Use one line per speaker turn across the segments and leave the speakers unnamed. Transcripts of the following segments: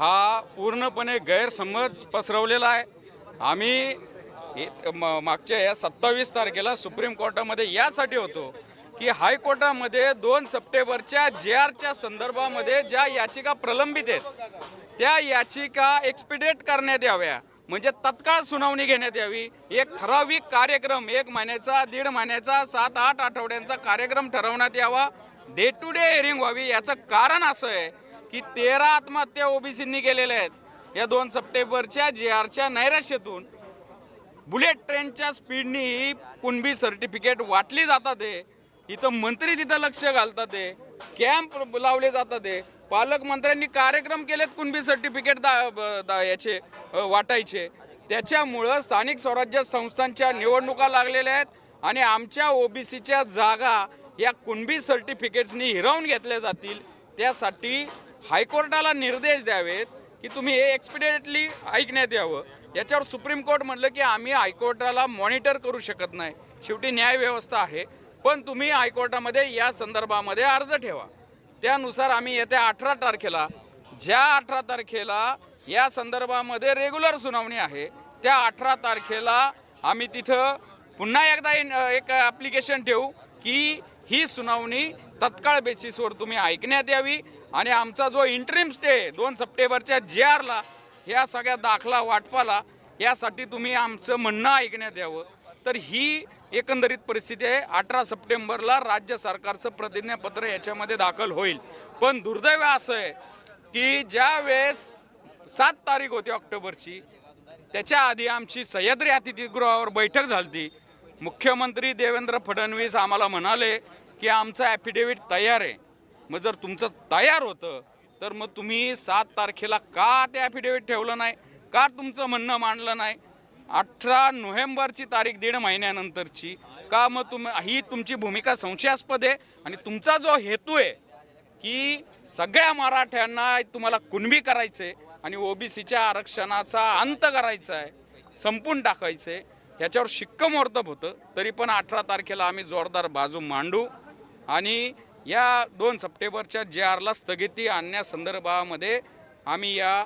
हा पूर्णपणे गैरसमज पसरवलेला आहे. आम्ही म- मागच्या या सत्तावीस तारखेला सुप्रीम कोर्टामध्ये यासाठी होतो की हायकोर्टामध्ये दोन सप्टेंबरच्या जे आरच्या संदर्भामध्ये ज्या याचिका प्रलंबित आहेत त्या याचिका एक्सपिडेट करण्यात याव्या. म्हणजे तत्काळ सुनावणी घेण्यात यावी. एक ठराविक कार्यक्रम एक महिन्याचा दीड महिन्याचा सात आठ आठवड्यांचा कार्यक्रम ठरवण्यात यावा. डे टू डे हिअरिंग व्हावी याचं कारण असं आहे की तेरा आत्महत्या ओबीसींनी केलेल्या आहेत. या दोन सप्टेंबरच्या जे आरच्या नैराश्यातून बुलेट ट्रेनच्या स्पीडनी ही कुणबी सर्टिफिकेट वाटली जातात हे. इथं मंत्री तिथं लक्ष घालतात हे. कॅम्प लावले जातात हे. पालकमंत्र्यांनी कार्यक्रम केलेत कुणबी सर्टिफिकेट दा, दा याचे वाटायचे. त्याच्यामुळं स्थानिक स्वराज्य संस्थांच्या निवडणुका लागलेल्या आहेत आणि आमच्या ओबीसीच्या जागा या कुणबी सर्टिफिकेट्सनी हिरावून घेतल्या जातील. त्यासाठी हायकोर्टाला निर्देश द्यावेत की तुम्ही हे एक्सपिडिएटली ऐकण्यात यावं. याच्यावर सुप्रीम कोर्ट म्हटलं की आम्ही हायकोर्टाला मॉनिटर करू शकत नाही. शेवटी न्यायव्यवस्था आहे पण तुम्ही हायकोर्टामध्ये या संदर्भामध्ये अर्ज ठेवा. त्यानुसार आम्ही येत्या अठरा तारखेला ज्या अठरा तारखेला या संदर्भामध्ये रेग्युलर सुनावणी आहे त्या अठरा तारखेला आम्ही तिथं पुन्हा एकदा एक ॲप्लिकेशन ठेवू की ही सुनावणी तत्काळ बेसिसवर तुम्ही ऐकण्यात यावी. आणि आमचा जो इंटरिम स्टे दोन सप्टेंबरच्या जे आरला ह्या सगळ्या दाखला वाटपाला यासाठी तुम्ही आमचं म्हणणं ऐकण्यात यावं. तर ही एकंदरीत परिस्थिती आहे. अठरा सप्टेंबरला राज्य सरकारचं प्रतिज्ञापत्र याच्यामध्ये दाखल होईल. पण दुर्दैव असं आहे की ज्या वेळेस सात तारीख होती ऑक्टोबरची त्याच्या आधी आमची सह्याद्री अतिथीगृहावर बैठक झाली मुख्यमंत्री देवेंद्र फडणवीस आम्हाला म्हणाले की आमचं ॲफिडेव्हिट तयार आहे. मग जर तुमचं तयार होतं तर मग तुम्ही सात तारखेला का ते ॲफिडेविट ठेवलं नाही? का तुमचं म्हणणं मांडलं नाही? अठरा नोव्हेंबरची तारीख दीड महिन्यानंतरची का मग तुम ही तुमची भूमिका संशयास्पद आहे? आणि तुमचा जो हेतू आहे की सगळ्या मराठ्यांना तुम्हाला कुणबी करायचे आणि ओबीसीच्या आरक्षणाचा अंत करायचा आहे संपून टाकायचं आहे ह्याच्यावर शिक्कामोर्तब होतं तरी पण अठरा तारखेला आम्ही जोरदार बाजू मांडू. आणि या दोन सप्टेंबरच्या जे आरला स्थगिती आणण्यासंदर्भामध्ये आम्ही या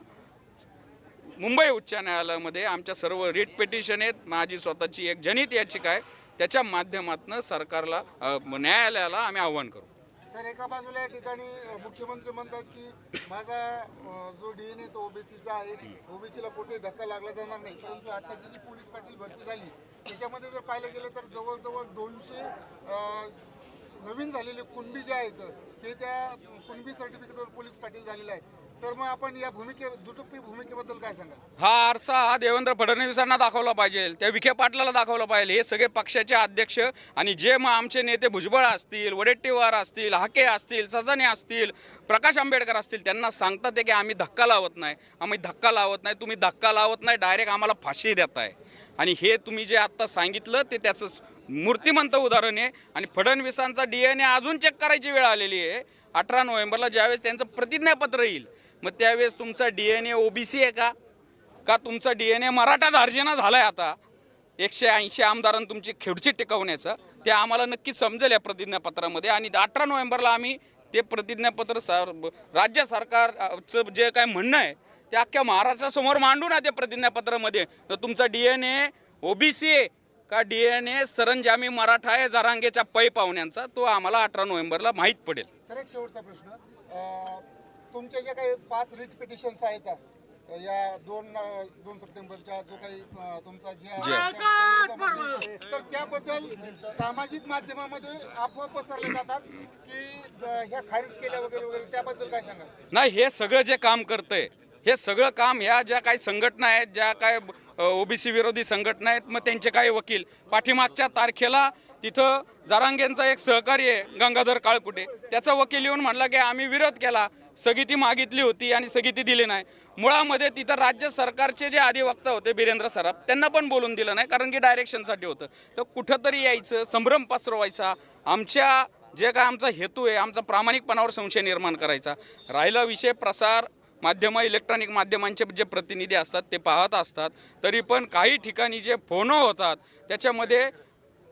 मुंबई उच्च न्यायालयामध्ये आमच्या सर्व रिट पिटिशन आहेत. माझी स्वतःची एक जनित याचिका आहे. त्याच्या माध्यमातून सरकारला न्यायालयाला आम्ही आव्हान करू.
सर एका बाजूला या ठिकाणी मुख्यमंत्री म्हणतात की माझा अ, जो डीएनए तो ओबीसीचा आहे. ओबीसीला कुठे धक्का लागला जाणार नाही. परंतु आताची जी पोलीस पाटील भरती झाली त्याच्यामध्ये जर पाहिलं गेलं तर जवळजवळ दोनशे नवीन झालेले कुणबी जे आहेत हे त्या कुणबी सर्टिफिकेटवर पोलीस पाटील झालेले आहेत. तर मग आपण या भूमिके दुटप्पी भूमिकेबद्दल काय सांगाल?
हा आरसा हा देवेंद्र फडणवीसांना दाखवला पाहिजे त्या विखे पाटलाला दाखवला पाहिजे. हे सगळे पक्षाचे अध्यक्ष आणि जे मग आमचे नेते भुजबळ असतील वडेट्टीवार असतील हाके असतील सजाने असतील प्रकाश आंबेडकर असतील त्यांना सांगतात ते की आम्ही धक्का लावत नाही. आम्ही धक्का लावत नाही तुम्ही धक्का लावत नाही डायरेक्ट आम्हाला फाशी देताय. आणि हे तुम्ही जे आत्ता सांगितलं ते त्याचं मूर्तिमंत उदाहरण आहे. आणि फडणवीसांचा डी एन ए अजून चेक करायची वेळ आलेली आहे. अठरा नोव्हेंबरला ज्यावेळेस त्यांचं प्रतिज्ञापत्र येईल मग त्यावेळेस तुमचा डी एन ए ओबीसी आहे का? का तुमचा डी एन ए मराठा धार्जिना आहे आता? एकशे ऐंशी आमदारांनी तुमची खेडची टिकवण्याचं ते आम्हाला नक्की समजेल या प्रतिज्ञापत्रामध्ये. आणि अठरा नोव्हेंबरला आम्ही ते प्रतिज्ञापत्र सर राज्य सरकारचं जे काय म्हणणं आहे ते अख्ख्या महाराष्ट्रासमोर मांडू ना त्या प्रतिज्ञापत्रामध्ये. तर तुमचा डी एन ए ओबीसी आहे. का डी एन ए सरंजामी मराठा आहे जरांगेच्या पै पाहुण्यांचा? तो आम्हाला अठरा नोव्हेंबरला माहीत पडेल.
सर एक शेवटचा प्रश्न. अ, तुमच्या ज्या काही पाच रिट पिटिशन्स आहेत अ, या दोन अ, दोन सप्टेंबरच्या जो काही अ, तुमचा जे तर त्याबद्दल सामाजिक माध्यमामध्ये अफवा पसरले जातात की अ, ह्या खारिज केल्या वगैरे वगैरे त्याबद्दल काय सांगा
नाही हे सगळं जे काम करतंय हे सगळं काम ह्या ज्या काही संघटना आहेत ज्या काय ओबीसी विरोधी संघटना आहेत मग त्यांचे काही वकील? पाठीमागच्या तारखेला तिथं जारांगेंचा एक सहकारी आहे गंगाधर काळकुटे. त्याचा वकील येऊन म्हणला की आम्ही विरोध केला स्थगिती मागितली होती आणि स्थगिती दिली नाही. मुळामध्ये तिथं राज्य सरकारचे जे अधिवक्ता होते बिरेंद्र सराफ त्यांना पण बोलून दिलं नाही कारण की डायरेक्शनसाठी होतं. तर कुठंतरी यायचं संभ्रम पसरवायचा आमच्या जे काय आमचा हेतू आहे आमचा प्रामाणिकपणावर संशय निर्माण करायचा. राहिला विषय प्रसार माध्यमं इलेक्ट्रॉनिक माध्यमांचे जे प्रतिनिधी असतात ते पाहत असतात. तरी पण काही ठिकाणी जे फोनो होतात त्याच्यामध्ये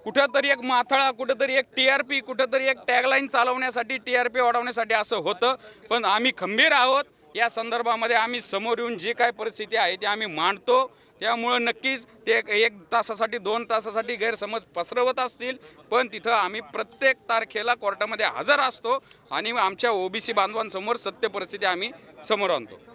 कुठंतरी एक माथळा कुठंतरी एक टी आर पी कुठंतरी एक टॅगलाईन चालवण्यासाठी टी आर पी वाढवण्यासाठी असं होतं. पण आम्ही खंबीर आहोत. या संदर्भामध्ये आम्ही समोर येऊन जी काय परिस्थिती आहे ती आम्ही मांडतो. त्यामुळं नक्कीच ते एक- एक तासासाठी दोन तासासाठी गैरसमज पसरवत असतील. पण तिथं आम्ही प्रत्येक तारखेला कोर्टामध्ये हजर असतो आणि आमच्या ओबीसी बांधवांसमोर सत्य परिस्थिती आम्ही समोर आणतो.